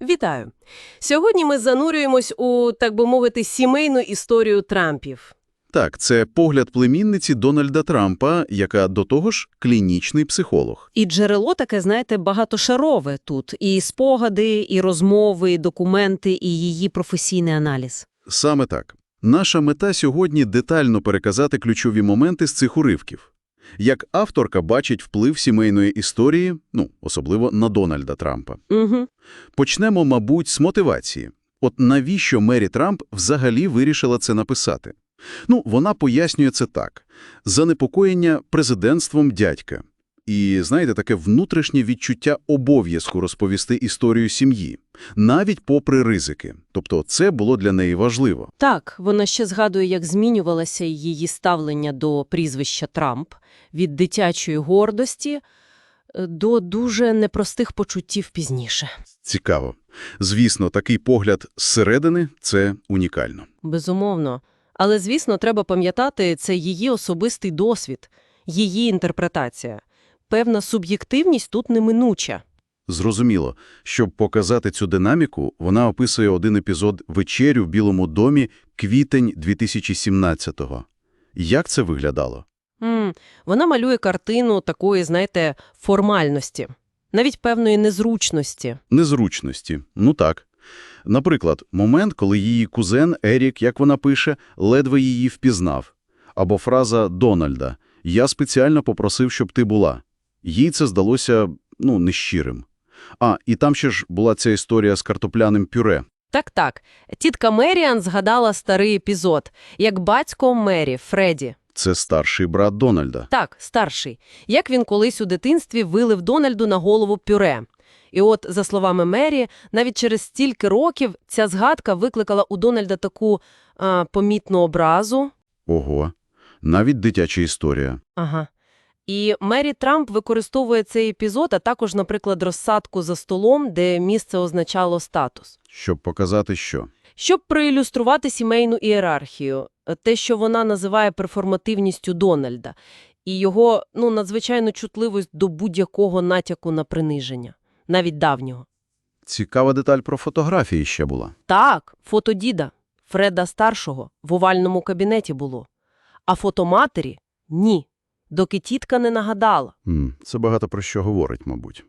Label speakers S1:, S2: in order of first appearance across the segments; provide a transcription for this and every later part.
S1: Вітаю! Сьогодні ми занурюємось у, так би мовити, сімейну історію Трампів.
S2: Так, це погляд племінниці Дональда Трампа, яка до того ж клінічний психолог.
S3: І джерело таке, знаєте, багатошарове тут. І спогади, і розмови, і документи, і її професійний аналіз.
S2: Саме так. Наша мета сьогодні детально переказати ключові моменти з цих уривків. Як авторка бачить вплив сімейної історії, ну, особливо на Дональда Трампа.
S3: Угу.
S2: Почнемо, мабуть, з мотивації. От навіщо Мері Трамп взагалі вирішила це написати? Ну, вона пояснює це так. Занепокоєння президентством дядька. І, знаєте, таке внутрішнє відчуття обов'язку розповісти історію сім'ї, навіть попри ризики. Тобто це було для неї важливо.
S3: Так, вона ще згадує, як змінювалося її ставлення до прізвища Трамп від дитячої гордості е, до дуже непростих почуттів пізніше.
S2: Цікаво. Звісно, такий погляд зсередини – це унікально.
S3: Безумовно. Але, звісно, треба пам'ятати, це її особистий досвід, її інтерпретація. Певна суб'єктивність тут неминуча.
S2: Зрозуміло, щоб показати цю динаміку, вона описує один епізод «Вечерю в Білому домі» квітень 2017-го. Як це виглядало?
S3: М, Вона малює картину такої, знаєте, формальності, навіть певної незручності.
S2: Незручності. Ну так. Наприклад, момент, коли її кузен Ерік, як вона пише, ледве її впізнав. Або фраза Дональда «Я спеціально попросив, щоб ти була». Їй це здалося, ну, нещирим. А, і там ще ж була ця історія з картопляним пюре.
S3: Так-так, тітка Меріан згадала старий епізод, як батько Мері, Фредді.
S2: Це старший брат Дональда.
S3: Так, старший. Як він колись у дитинстві вилив Дональду на голову пюре. І от, за словами Мері, навіть через стільки років ця згадка викликала у Дональда таку а, помітну образу.
S2: Ого, навіть дитяча історія.
S3: Ага. І Мері Трамп використовує цей епізод, а також, наприклад, розсадку за столом, де місце означало статус.
S2: Щоб показати, що?
S3: Щоб проілюструвати сімейну ієрархію, е, те, що вона називає перформативністю Дональда, і його ну, надзвичайну чутливість до будь-якого натяку на приниження, навіть давнього.
S2: Цікава деталь про фотографії ще була.
S3: Так, фото діда, Фреда старшого, в овальному кабінеті було. А фото матері – ні, доки тітка не нагадала.
S2: Це багато про що говорить, мабуть.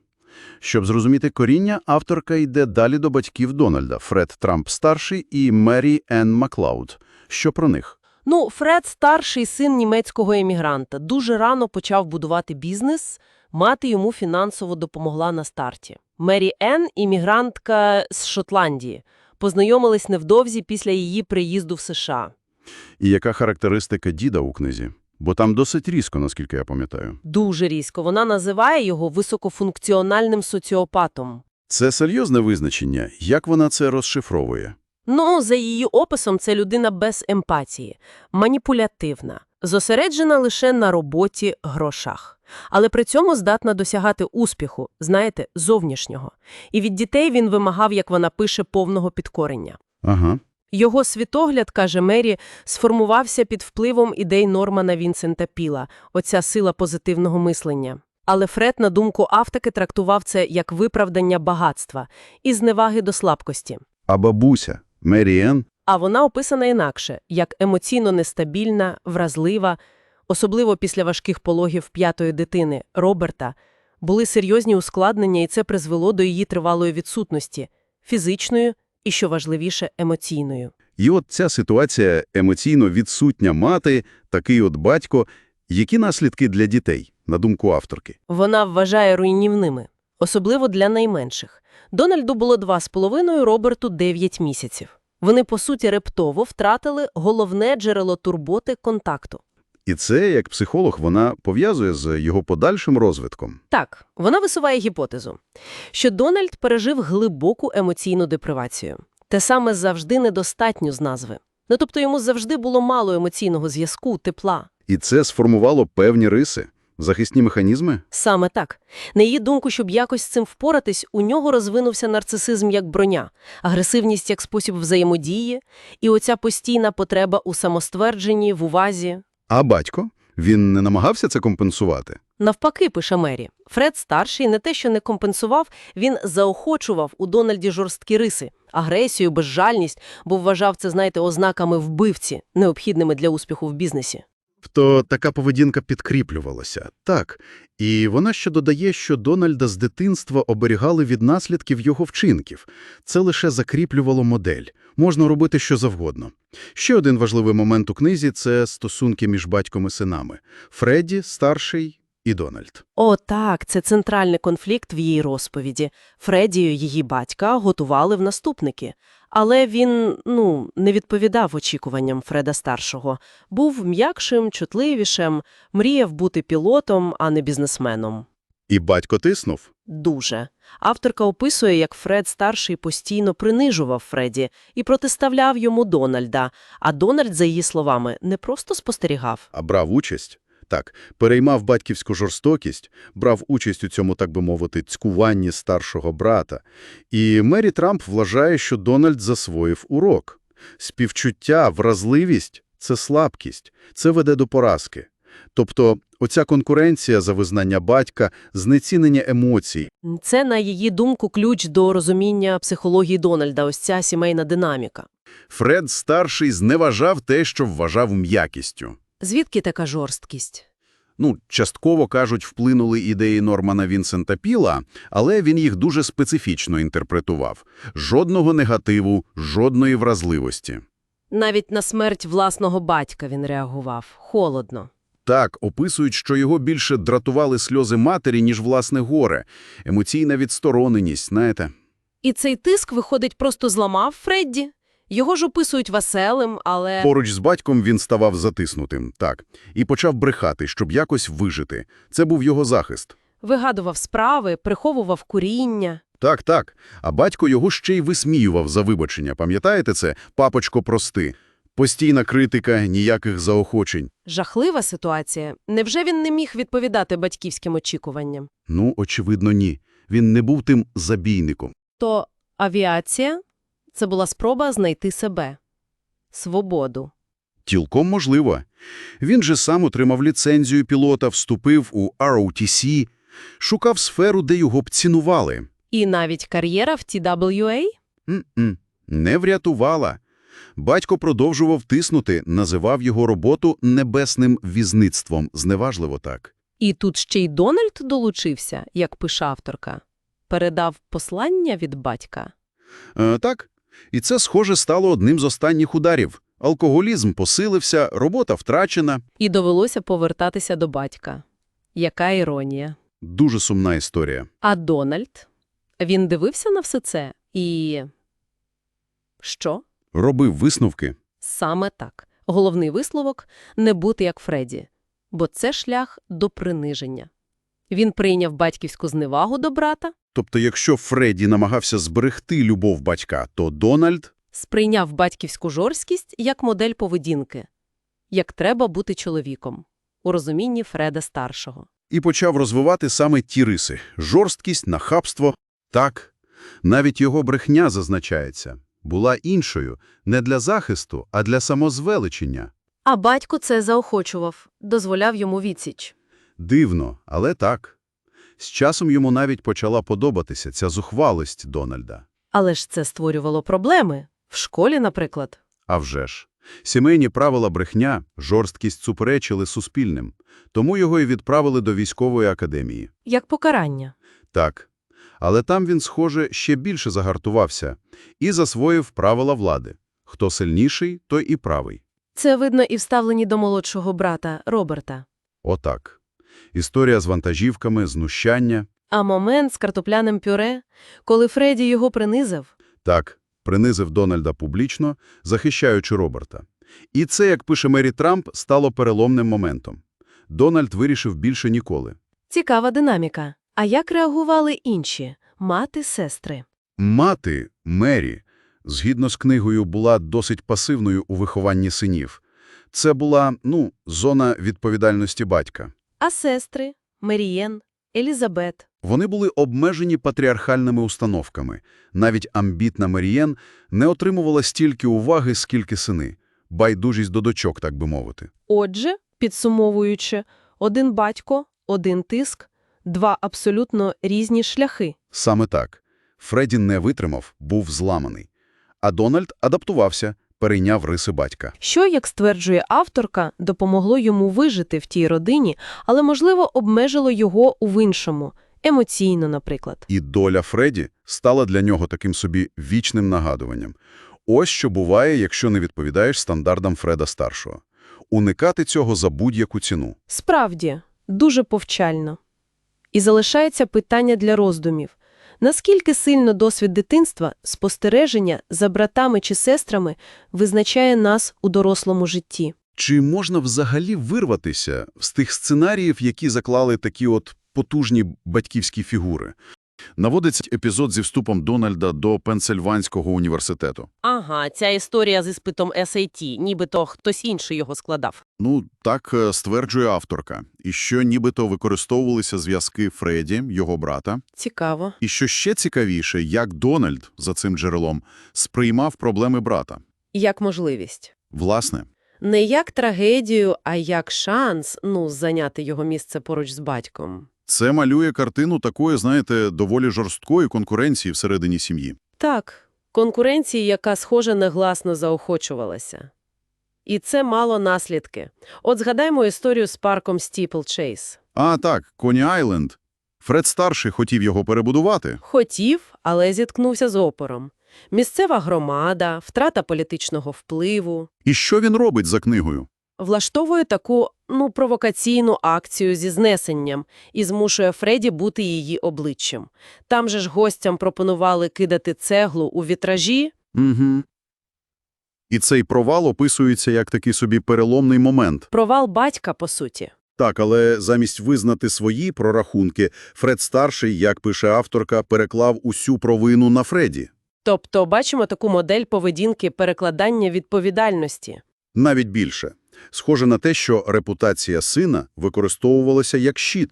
S2: Щоб зрозуміти коріння, авторка йде далі до батьків Дональда – Фред Трамп-старший і Мері Енн Маклауд. Що про них?
S3: Ну, Фред – старший син німецького емігранта. Дуже рано почав будувати бізнес. Мати йому фінансово допомогла на старті. Мері Енн – іммігрантка з Шотландії. Познайомились невдовзі після її приїзду в США.
S2: І яка характеристика діда у книзі? Бо там досить різко, наскільки я пам'ятаю.
S3: Дуже різко. Вона називає його високофункціональним соціопатом.
S2: Це серйозне визначення. Як вона це розшифровує?
S3: Ну, за її описом, це людина без емпатії, маніпулятивна, зосереджена лише на роботі, грошах. Але при цьому здатна досягати успіху, знаєте, зовнішнього. І від дітей він вимагав, як вона пише, повного підкорення.
S2: Ага.
S3: Його світогляд, каже Мері, сформувався під впливом ідей Нормана Вінсента Піла, оця сила позитивного мислення. Але Фред, на думку автаки, трактував це як виправдання багатства і зневаги до слабкості.
S2: А бабуся? Мері Енн?
S3: А вона описана інакше, як емоційно нестабільна, вразлива, особливо після важких пологів п'ятої дитини, Роберта, були серйозні ускладнення, і це призвело до її тривалої відсутності – фізичної і, що важливіше, емоційною.
S2: І от ця ситуація емоційно відсутня мати, такий от батько. Які наслідки для дітей, на думку авторки?
S3: Вона вважає руйнівними, особливо для найменших. Дональду було два з половиною, Роберту – 9 місяців. Вони, по суті, рептово втратили головне джерело турботи – контакту.
S2: І це, як психолог, вона пов'язує з його подальшим розвитком.
S3: Так, вона висуває гіпотезу, що Дональд пережив глибоку емоційну депривацію. Те саме завжди недостатньо з назви. Ну, тобто йому завжди було мало емоційного зв'язку, тепла.
S2: І це сформувало певні риси, захисні механізми.
S3: Саме так. На її думку, щоб якось з цим впоратись, у нього розвинувся нарцисизм як броня, агресивність як спосіб взаємодії, і оця постійна потреба у самоствердженні, в увазі.
S2: А батько? Він не намагався це компенсувати?
S3: Навпаки, пише Мері, Фред старший не те, що не компенсував, він заохочував у Дональді жорсткі риси, агресію, безжальність, бо вважав це, знаєте, ознаками вбивці, необхідними для успіху в бізнесі.
S2: То така поведінка підкріплювалася. Так. І вона ще додає, що Дональда з дитинства оберігали від наслідків його вчинків. Це лише закріплювало модель. Можна робити що завгодно. Ще один важливий момент у книзі – це стосунки між батьком і синами. Фредді, старший і Дональд.
S3: О, так, це центральний конфлікт в її розповіді. Фредію, її батька, готували в наступники. Але він, ну, не відповідав очікуванням Фреда старшого. Був м'якшим, чутливішим, мріяв бути пілотом, а не бізнесменом.
S2: І батько тиснув.
S3: Дуже. Авторка описує, як Фред старший постійно принижував Фредді і протиставляв йому Дональда, а Дональд, за її словами, не просто спостерігав.
S2: А брав участь? Так, переймав батьківську жорстокість, брав участь у цьому, так би мовити, цькуванні старшого брата. І Мері Трамп вважає, що Дональд засвоїв урок. Співчуття, вразливість – це слабкість, це веде до поразки. Тобто оця конкуренція за визнання батька, знецінення емоцій,
S3: Це, на її думку, ключ до розуміння психології Дональда, ось ця сімейна динаміка.
S2: Фред старший зневажав те, що вважав м'якістю.
S3: Звідки така жорсткість?
S2: Ну, частково, кажуть, вплинули ідеї Нормана Вінсента Піла, але він їх дуже специфічно інтерпретував. Жодного негативу, жодної вразливості.
S3: Навіть на смерть власного батька він реагував. Холодно.
S2: Так, описують, що його більше дратували сльози матері, ніж власне горе. Емоційна відстороненість, знаєте.
S3: І цей тиск, виходить, просто зламав Фредді? Його ж описують веселим, але...
S2: Поруч з батьком він ставав затиснутим, так, і почав брехати, щоб якось вижити. Це був його захист.
S3: Вигадував справи, приховував куріння.
S2: Так, так. А батько його ще й висміював за вибачення. Пам'ятаєте це? Папочко, прости. Постійна критика, ніяких заохочень.
S3: Жахлива ситуація. Невже він не міг відповідати батьківським очікуванням?
S2: Ну, очевидно, ні. Він не був тим забійником.
S3: То авіація – це була спроба знайти себе. Свободу.
S2: Цілком можливо. Він же сам отримав ліцензію пілота, вступив у ROTC, шукав сферу, де його б цінували.
S3: І навіть кар'єра в TWA?
S2: М-м. Не врятувала. Батько продовжував тиснути, називав його роботу небесним візництвом, зневажливо так.
S3: І тут ще й Дональд долучився, як пише авторка. Передав послання від батька.
S2: Е, так. І це, схоже, стало одним з останніх ударів. Алкоголізм посилився, робота втрачена.
S3: І довелося повертатися до батька. Яка іронія.
S2: Дуже сумна історія.
S3: А Дональд? Він дивився на все це і... Що?
S2: Робив висновки.
S3: Саме так. Головний висловок – не бути як Фредді. Бо це шлях до приниження. Він прийняв батьківську зневагу до брата,
S2: Тобто, якщо Фредді намагався зберегти любов батька, то Дональд...
S3: сприйняв батьківську жорсткість як модель поведінки. Як треба бути чоловіком. У розумінні Фреда старшого.
S2: І почав розвивати саме ті риси – жорсткість, нахабство. Так, навіть його брехня, зазначається, була іншою не для захисту, а для самозвеличення.
S3: А батько це заохочував, дозволяв йому відсіч.
S2: Дивно, але так. З часом йому навіть почала подобатися ця зухвалость Дональда.
S3: Але ж це створювало проблеми. В школі, наприклад.
S2: А вже ж. Сімейні правила брехня, жорсткість суперечили суспільним. Тому його і відправили до військової академії.
S3: Як покарання.
S2: Так. Але там він, схоже, ще більше загартувався і засвоїв правила влади. Хто сильніший, той і правий.
S3: Це видно і в ставленні до молодшого брата Роберта.
S2: Отак. Історія з вантажівками, знущання.
S3: А момент з картопляним пюре, коли Фредді його принизив,
S2: Так, принизив Дональда публічно, захищаючи Роберта. І це, як пише Мері Трамп, стало переломним моментом. Дональд вирішив більше ніколи.
S3: цікава динаміка. А як реагували інші – мати, сестри?
S2: Мати, Мері, згідно з книгою, була досить пасивною у вихованні синів. Це була, ну, зона відповідальності батька.
S3: А сестри – Мерієн, Елізабет.
S2: Вони були обмежені патріархальними установками. Навіть амбітна Мерієн не отримувала стільки уваги, скільки сини. Байдужість до дочок, так би мовити.
S3: Отже, підсумовуючи, один батько,
S4: один тиск, два абсолютно різні шляхи.
S2: Саме так. Фредді не витримав, був зламаний. А Дональд адаптувався, перейняв риси батька.
S4: Що, як стверджує авторка, допомогло йому вижити в тій родині, але, можливо, обмежило його у іншому, емоційно, наприклад.
S2: І доля Фредді стала для нього таким собі вічним нагадуванням. Ось що буває, якщо не відповідаєш стандартам Фреда старшого. Уникати цього за будь-яку ціну.
S4: Справді, дуже повчально. І залишається питання для роздумів. Наскільки сильно досвід дитинства, спостереження за братами чи сестрами визначає нас у дорослому житті?
S2: Чи можна взагалі вирватися з тих сценаріїв, які заклали такі от потужні батьківські фігури? Наводиться епізод зі вступом Дональда до Пенсильванського університету.
S3: Ага, ця історія з іспитом SAT, нібито хтось інший його складав.
S2: Ну, так е, стверджує авторка. І що нібито використовувалися зв'язки Фредді, його брата.
S4: Цікаво.
S2: І що ще цікавіше, як Дональд, за цим джерелом, сприймав проблеми брата.
S4: Як можливість.
S2: Власне,
S3: Не як трагедію, а як шанс, ну, зайняти його місце поруч з батьком.
S2: Це малює картину такої, знаєте, доволі жорсткої конкуренції всередині сім'ї.
S3: Так, конкуренції, яка, схоже, негласно заохочувалася. І це мало наслідки. От згадаймо історію з парком Стіплчейс.
S2: А так, Коні Айленд. Фред старший хотів його перебудувати.
S3: Хотів, але зіткнувся з опором. Місцева громада, втрата політичного впливу.
S2: І що він робить за книгою?
S3: Влаштовує таку, ну, провокаційну акцію зі знесенням і змушує Фредді бути її обличчям. Там же ж гостям пропонували кидати цеглу у вітражі.
S2: Угу. І цей провал описується як такий собі переломний момент.
S3: Провал батька, по суті.
S2: Так, але замість визнати свої прорахунки, Фред старший, як пише авторка, переклав усю провину на Фредді.
S3: Тобто бачимо таку модель поведінки перекладання відповідальності.
S2: Навіть більше. Схоже на те, що репутація сина використовувалася як щит.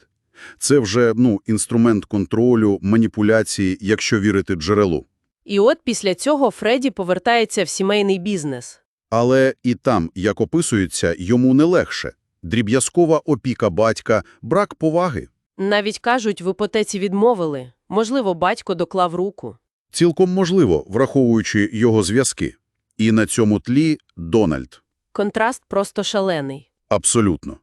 S2: Це вже, ну, інструмент контролю, маніпуляції, якщо вірити джерелу.
S3: І от після цього Фредді повертається в сімейний бізнес.
S2: Але і там, як описується, йому не легше. Дріб'язкова опіка батька, брак поваги.
S3: Навіть кажуть, в іпотеці відмовили. Можливо, батько доклав руку.
S2: Цілком можливо, враховуючи його зв'язки. І на цьому тлі Дональд.
S3: Контраст просто шалений.
S2: Абсолютно.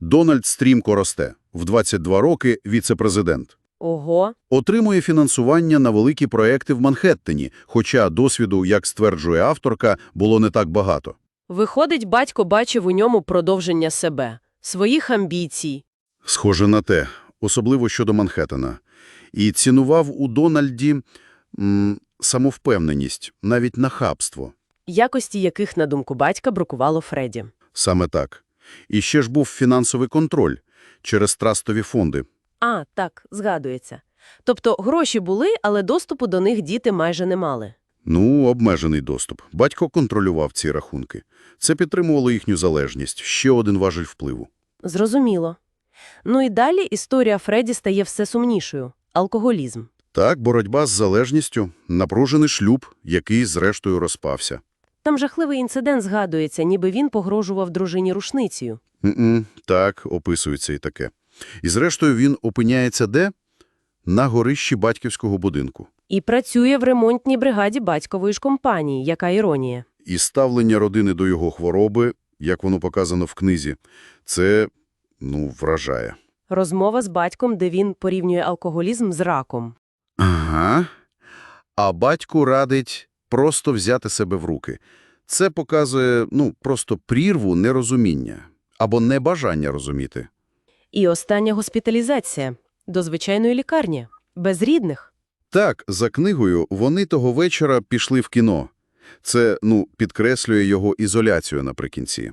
S2: Дональд стрімко росте. В 22 роки віце-президент.
S3: Ого,
S2: Отримує фінансування на великі проекти в Манхеттені, хоча досвіду, як стверджує авторка, було не так багато.
S3: Виходить, батько бачив у ньому продовження себе, своїх амбіцій.
S2: Схоже на те, особливо щодо Манхеттена. І цінував у Дональді м, самовпевненість, навіть нахабство.
S3: Якості яких, на думку батька, бракувало Фредді.
S2: Саме так. І ще ж був фінансовий контроль через трастові фонди.
S3: А, так, згадується. Тобто гроші були, але доступу до них діти майже не мали.
S2: Ну, обмежений доступ. Батько контролював ці рахунки. Це підтримувало їхню залежність. Ще один важель впливу.
S3: Зрозуміло. Ну і далі історія Фредді стає все сумнішою – алкоголізм.
S2: Так, боротьба з залежністю, напружений шлюб, який зрештою розпався.
S3: Там жахливий інцидент згадується, ніби він погрожував дружині рушницею.
S2: М-м, так, описується і таке. І зрештою він опиняється де? На горищі батьківського будинку.
S3: І працює в ремонтній бригаді батькової ж компанії, яка іронія.
S2: І ставлення родини до його хвороби, як воно показано в книзі, це, ну, вражає.
S3: Розмова з батьком, де він порівнює алкоголізм з раком.
S2: Ага. А батьку радить просто взяти себе в руки. Це показує, ну, просто прірву нерозуміння або небажання розуміти.
S3: І остання госпіталізація до звичайної лікарні, без рідних.
S2: Так, за книгою вони того вечора пішли в кіно. Це, ну, підкреслює його ізоляцію наприкінці.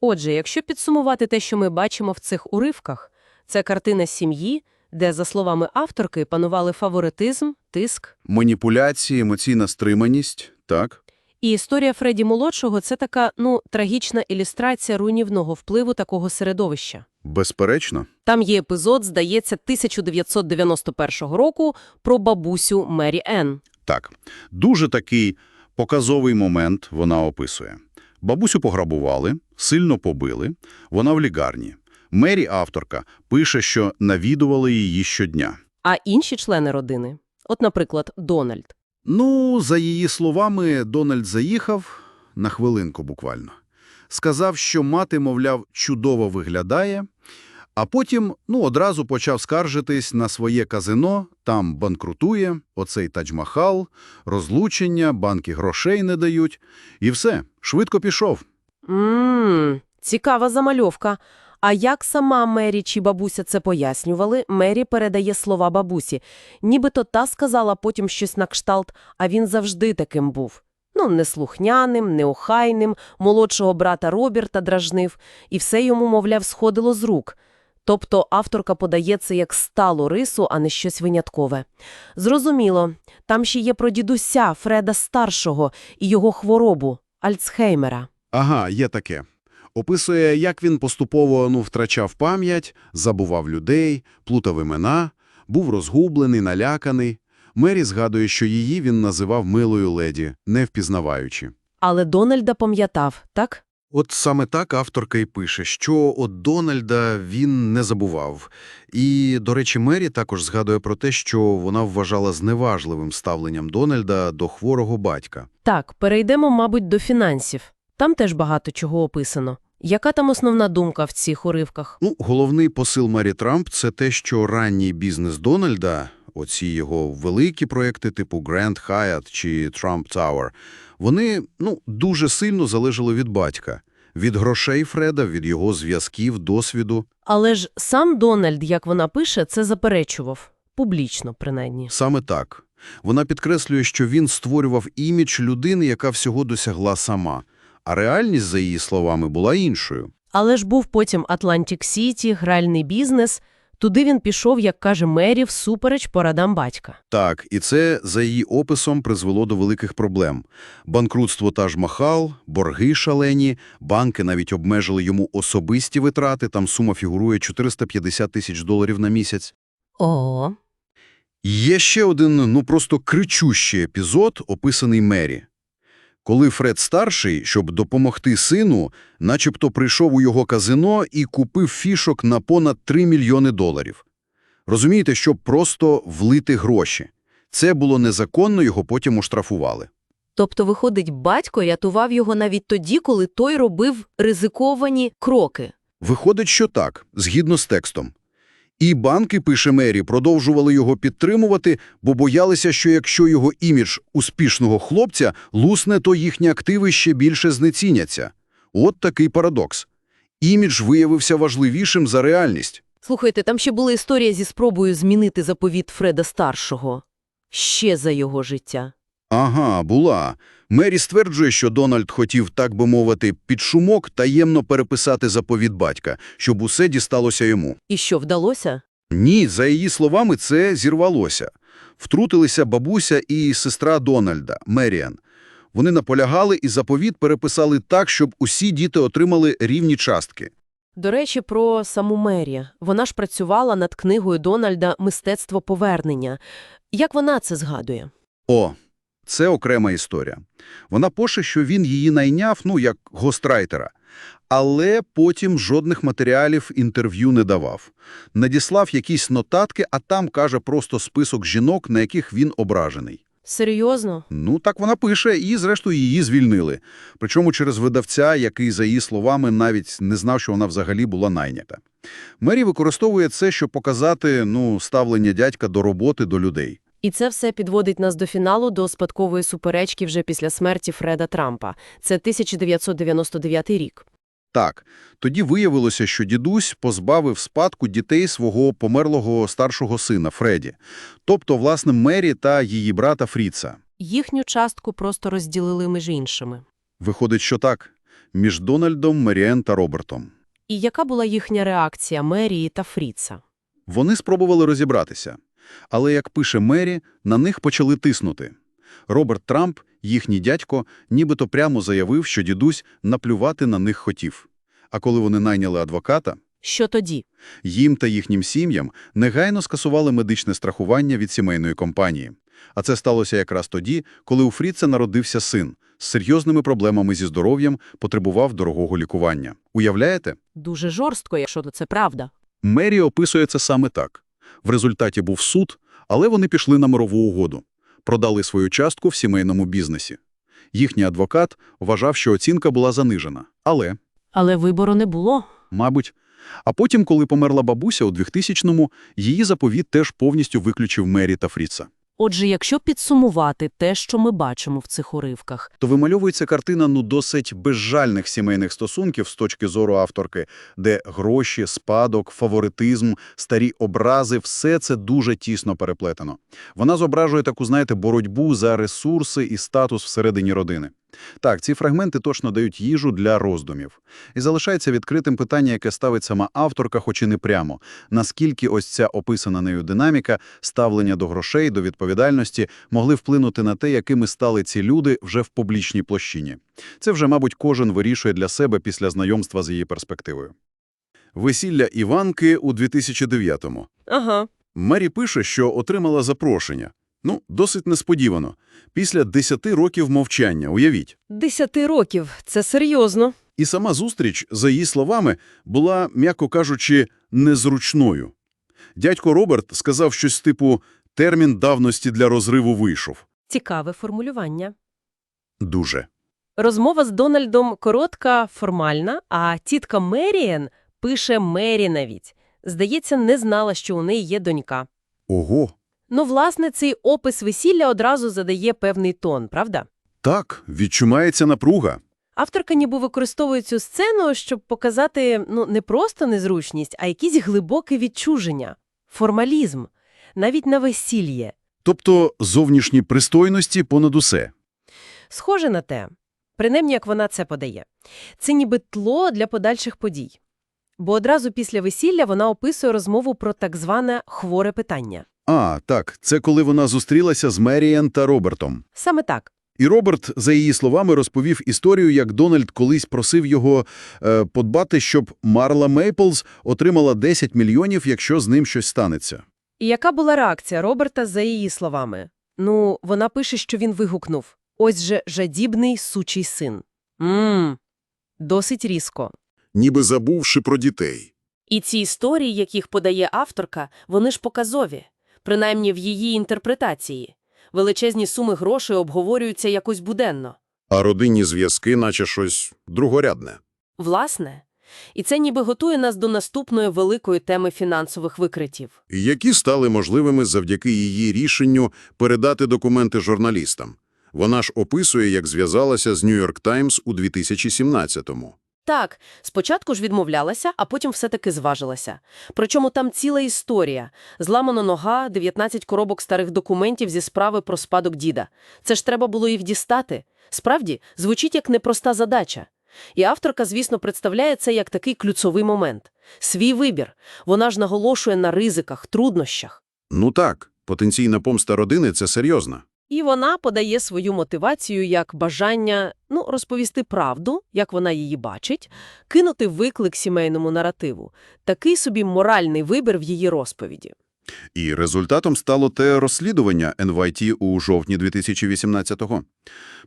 S3: Отже, якщо підсумувати те, що ми бачимо в цих уривках, це картина сім'ї, де, за словами авторки, панували фаворитизм, тиск.
S2: Маніпуляції, емоційна стриманість, так?
S3: І історія Фредді Молодшого – це така, ну, трагічна ілюстрація руйнівного впливу такого середовища.
S2: Безперечно.
S3: Там є епізод, здається, 1991 року про бабусю Мері Енн.
S2: Так, дуже такий показовий момент вона описує. Бабусю пограбували, сильно побили, вона в лікарні. Мері, авторка, пише, що навідували її щодня.
S3: А інші члени родини? От, наприклад, Дональд.
S2: Ну, за її словами, Дональд заїхав на хвилинку буквально. Сказав, що мати, мовляв, чудово виглядає, а потім, ну, одразу почав скаржитись на своє казино, там банкрутує, оцей Тадж-Махал, розлучення, банки грошей не дають. І все, швидко пішов.
S3: Ммм, цікава замальовка. А як сама Мері чи бабуся це пояснювали, Мері передає слова бабусі. Нібито та сказала потім щось на кшталт, а він завжди таким був. Ну, неслухняним, неохайним, молодшого брата Роберта дражнив, і все йому, мовляв, сходило з рук. Тобто авторка подає це як сталу рису, а не щось виняткове. Зрозуміло, там ще є про дідуся Фреда Старшого і його хворобу – Альцхеймера.
S2: Ага, є таке. Описує, як він поступово ну, втрачав пам'ять, забував людей, плутав імена, був розгублений, наляканий. Мері згадує, що її він називав милою леді, не впізнаваючи.
S3: Але Дональда пам'ятав, так?
S2: От саме так авторка і пише, що от Дональда він не забував. І, до речі, Мері також згадує про те, що вона вважала зневажливим ставленням Дональда до хворого батька.
S3: Так, перейдемо, мабуть, до фінансів. Там теж багато чого описано. Яка там основна думка в цих уривках?
S2: Ну, головний посил Мері Трамп – це те, що ранній бізнес Дональда, оці його великі проекти типу Grand Hyatt чи Trump Tower, вони ну, дуже сильно залежали від батька. Від грошей Фреда, від його зв'язків, досвіду.
S3: Але ж сам Дональд, як вона пише, це заперечував. Публічно, принаймні.
S2: Саме так. Вона підкреслює, що він створював імідж людини, яка всього досягла сама. А реальність, за її словами, була іншою.
S3: Але ж був потім Атлантик Сіті, гральний бізнес. Туди він пішов, як каже Мері, всупереч порадам батька.
S2: Так, і це, за її описом, призвело до великих проблем. Банкрутство Таж-Махал, борги шалені, банки навіть обмежили йому особисті витрати, там сума фігурує 450 тисяч доларів на місяць.
S3: О,
S2: Є ще один, ну просто кричущий епізод, описаний Мері. Коли Фред старший, щоб допомогти сину, начебто прийшов у його казино і купив фішок на понад 3 мільйони доларів. Розумієте, щоб просто влити гроші. Це було незаконно, його потім оштрафували.
S5: Тобто, виходить, батько рятував його навіть тоді, коли той робив ризиковані кроки.
S2: Виходить, що так, згідно з текстом. І банки, пише Мері, продовжували його підтримувати, бо боялися, що якщо його імідж успішного хлопця лусне, то їхні активи ще більше знеціняться. От такий парадокс. Імідж виявився важливішим за реальність.
S5: Слухайте, там ще була історія зі спробою змінити заповіт Фреда Старшого. Ще за його життя.
S2: Ага, була. Мері стверджує, що Дональд хотів, так би мовити, під шумок таємно переписати заповіт батька, щоб усе дісталося йому.
S5: І що, вдалося?
S2: Ні, за її словами, це зірвалося. Втрутилися бабуся і сестра Дональда, Меріан. Вони наполягали і заповіт переписали так, щоб усі діти отримали рівні частки.
S3: До речі, про саму Мері. Вона ж працювала над книгою Дональда «Мистецтво повернення». Як вона це згадує?
S2: О, це окрема історія. Вона пише, що він її найняв, ну, як гострайтера. Але потім жодних матеріалів інтерв'ю не давав. Надіслав якісь нотатки, а там, каже, просто список жінок, на яких він ображений.
S3: Серйозно?
S2: Ну, так вона пише, і, зрештою, її звільнили. Причому через видавця, який, за її словами, навіть не знав, що вона взагалі була найнята. Мері використовує це, щоб показати, ну, ставлення дядька до роботи, до людей.
S3: І це все підводить нас до фіналу, до спадкової суперечки вже після смерті Фреда Трампа. Це 1999 рік.
S2: Так, тоді виявилося, що дідусь позбавив спадку дітей свого померлого старшого сина Фреді, тобто, власне, Мері та її брата Фріца.
S3: Їхню частку просто розділили між іншими.
S2: Виходить, що так, між Дональдом, Меріен та Робертом.
S3: І яка була їхня реакція Мерії та Фріца?
S2: Вони спробували розібратися. Але, як пише Мері, на них почали тиснути. Роберт Трамп, їхній дядько, нібито прямо заявив, що дідусь наплювати на них хотів. А коли вони найняли адвоката,
S3: Що тоді?
S2: їм та їхнім сім'ям негайно скасували медичне страхування від сімейної компанії. А це сталося якраз тоді, коли у Фріца народився син. з серйозними проблемами зі здоров'ям, потребував дорогого лікування. Уявляєте?
S6: Дуже жорстко, якщо це правда.
S2: Мері описує це саме так. В результаті був суд, але вони пішли на мирову угоду. Продали свою частку в сімейному бізнесі. Їхній адвокат вважав, що оцінка була занижена. Але,
S6: Але вибору не було.
S2: мабуть, а потім, коли померла бабуся у 2000-му, її заповіт теж повністю виключив Мері та Фріца.
S6: Отже, якщо підсумувати те, що ми бачимо в цих уривках,
S2: то вимальовується картина ну досить безжальних сімейних стосунків з точки зору авторки, де гроші, спадок, фаворитизм, старі образи – все це дуже тісно переплетено. Вона зображує таку, знаєте, боротьбу за ресурси і статус всередині родини. Так, ці фрагменти точно дають їжу для роздумів. І залишається відкритим питання, яке ставить сама авторка, хоч і не прямо. Наскільки ось ця описана нею динаміка, ставлення до грошей, до відповідальності могли вплинути на те, якими стали ці люди вже в публічній площині. Це вже, мабуть, кожен вирішує для себе після знайомства з її перспективою. Весілля Іванки у 2009-му.
S3: Ага.
S2: Мері пише, що отримала запрошення. Ну, досить несподівано. Після 10 років мовчання, уявіть.
S3: Десяти років. Це серйозно.
S2: І сама зустріч, за її словами, була, м'яко кажучи, незручною. Дядько Роберт сказав щось типу «термін давності для розриву вийшов».
S3: Цікаве формулювання.
S2: Дуже.
S3: Розмова з Дональдом коротка, формальна, а тітка Меріен пише Мері навіть. Здається, не знала, що у неї є донька.
S2: Ого!
S3: Ну, власне, цей опис весілля одразу задає певний тон, правда?
S2: Так, відчувається напруга.
S3: Авторка ніби використовує цю сцену, щоб показати ну, не просто незручність, а якісь глибоке відчуження, формалізм, навіть на весіллє.
S2: Тобто зовнішні пристойності понад усе.
S3: Схоже на те, принаймні як вона це подає. Це ніби тло для подальших подій. Бо одразу після весілля вона описує розмову про так зване хворе питання.
S2: А, так, це коли вона зустрілася з Меріан та Робертом.
S3: Саме так.
S2: І Роберт, за її словами, розповів історію, як Дональд колись просив його е, подбати, щоб Марла Мейплз отримала 10 мільйонів, якщо з ним щось станеться.
S3: І яка була реакція Роберта за її словами? Ну, вона пише, що він вигукнув. Ось же жадібний сучий син. Ммм, досить різко.
S7: ніби забувши про дітей.
S8: І ці історії, яких подає авторка, вони ж показові, принаймні в її інтерпретації. Величезні суми грошей обговорюються якось буденно.
S7: А родинні зв'язки наче щось другорядне.
S8: Власне. І це ніби готує нас до наступної великої теми фінансових викритів.
S7: які стали можливими завдяки її рішенню передати документи журналістам. Вона ж описує, як зв'язалася з Нью-Йорк Таймс у 2017-му.
S8: Так, спочатку ж відмовлялася, а потім все-таки зважилася. Причому там ціла історія. Зламана нога, 19 коробок старих документів зі справи про спадок діда. Це ж треба було їх дістати. Справді, звучить як непроста задача. І авторка, звісно, представляє це як такий ключовий момент. Свій вибір. Вона ж наголошує на ризиках, труднощах.
S7: Ну так, потенційна помста родини – це серйозно.
S3: І вона подає свою мотивацію як бажання ну, розповісти правду, як вона її бачить, кинути виклик сімейному наративу. Такий собі моральний вибір в її розповіді.
S2: І результатом стало те розслідування NYT у жовтні 2018-го.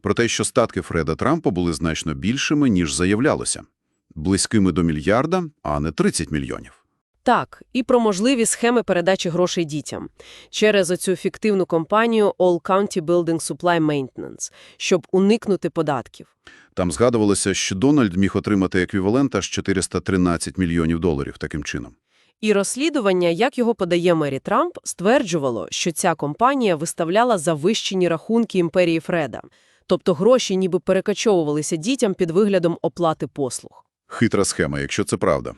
S2: Про те, що статки Фреда Трампа були значно більшими, ніж заявлялося. Близькими до мільярда, а не 30 мільйонів.
S3: Так, і про можливі схеми передачі грошей дітям через оцю фіктивну компанію All County Building Supply Maintenance, щоб уникнути податків.
S2: Там згадувалося, що Дональд міг отримати еквівалент аж 413 мільйонів доларів таким чином.
S3: І розслідування, як його подає Мері Трамп, стверджувало, що ця компанія виставляла завищені рахунки імперії Фреда. Тобто гроші ніби перекачовувалися дітям під виглядом оплати послуг.
S2: Хитра схема, якщо це правда.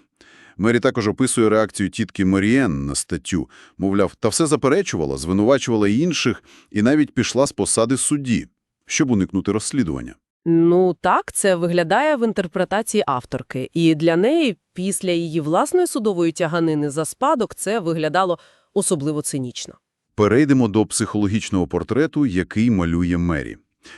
S2: Мері також описує реакцію тітки Моріен на статтю. Мовляв, та все заперечувала, звинувачувала інших і навіть пішла з посади судді, щоб уникнути розслідування.
S3: Ну так, це виглядає в інтерпретації авторки. І для неї, після її власної судової тяганини за спадок, це виглядало особливо цинічно.
S2: Перейдемо до психологічного портрету, який малює Мері.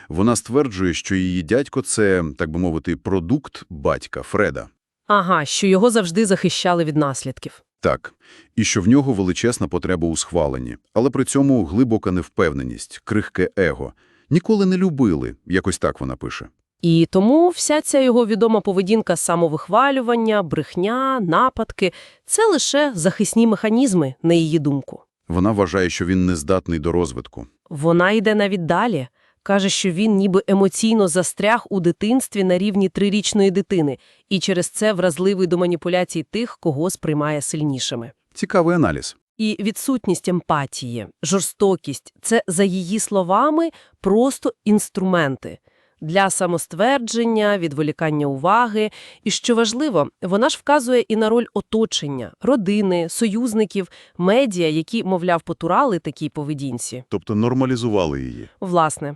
S2: Вона стверджує, що її дядько – це, так би мовити, продукт батька Фреда.
S3: Ага, що його завжди захищали від наслідків.
S2: Так, і що в нього величезна потреба у схваленні, але при цьому глибока невпевненість, крихке его.
S9: Ніколи не любили, якось так вона пише.
S3: І тому вся ця його відома поведінка самовихвалювання, брехня, нападки – це лише захисні механізми, на її думку.
S9: Вона вважає, що він не здатний до розвитку.
S3: Вона йде навіть далі. Каже, що він ніби емоційно застряг у дитинстві на рівні трирічної дитини і через це вразливий до маніпуляцій тих, кого сприймає сильнішими.
S9: Цікавий аналіз.
S3: І відсутність емпатії, жорстокість – це, за її словами, просто інструменти для самоствердження, відволікання уваги. І, що важливо, вона ж вказує і на роль оточення, родини, союзників, медіа, які, мовляв, потурали такій поведінці.
S2: Тобто нормалізували її.
S3: Власне.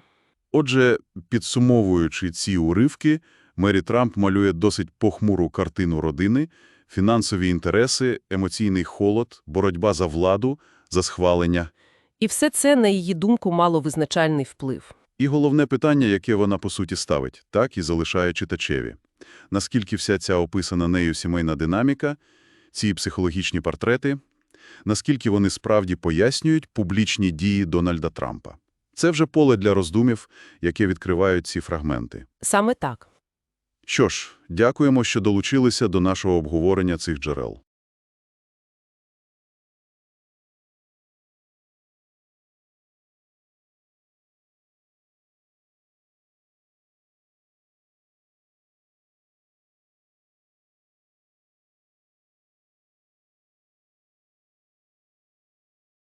S2: Отже, підсумовуючи ці уривки, Мері Трамп малює досить похмуру картину родини, фінансові інтереси, емоційний холод, боротьба за владу, за схвалення.
S3: І все це, на її думку, мало визначальний вплив.
S2: І головне питання, яке вона по суті ставить, так і залишає читачеві. Наскільки вся ця описана нею сімейна динаміка, ці психологічні портрети, наскільки вони справді пояснюють публічні дії Дональда Трампа. Це вже поле для роздумів, яке відкривають ці фрагменти.
S3: Саме так.
S2: Що ж, дякуємо, що долучилися до нашого обговорення цих джерел.